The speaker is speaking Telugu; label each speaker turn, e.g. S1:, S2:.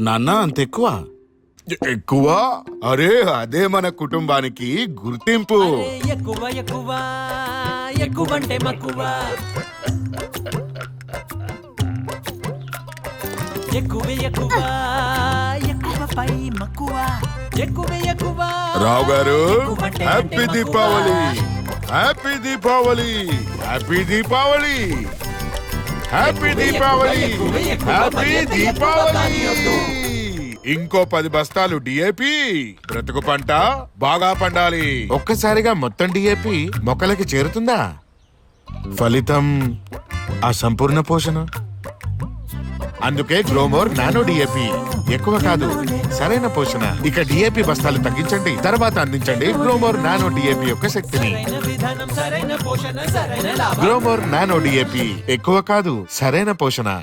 S1: నాన్న అంత ఎక్కువ?
S2: ఎక్కువ? అరే అదే మన కుటుంబానికి గుర్తింపు.
S3: ఎక్కువ ఎక్కువ ఎక్కువంటే మక్కువ. ఎక్కువ ఎక్కువ ఎక్కువపై మక్కువ. ఎక్కువ ఎక్కువ
S2: రావు గారు హ్యాపీ
S3: అంటే
S2: Deepavali. Happy Deepavali. Happy Deepavali. Happy Deepavali happy Deepavali ఇంకో పది బస్తాలు డిఏపి బ్రతుకు పంట బాగా పండాలి.
S4: ఒక్కసారిగా మొత్తం డిఏపి మొక్కలకి చేరుతుందా? ఫలితం అసంపూర్ణ పోషణ. అందుకే గ్రోమోర్ నానో డిఏపి. ఎక్కువ కాదు సరైన పోషణ. ఇక డిఏపి బస్తాలు తగ్గించండి తర్వాత అందించండి గ్రోమోర్ నానో డిఏపి యొక్క శక్తిని. గ్రోమోర్ నానో డిఏపి ఎక్కువ కాదు సరైన పోషణ.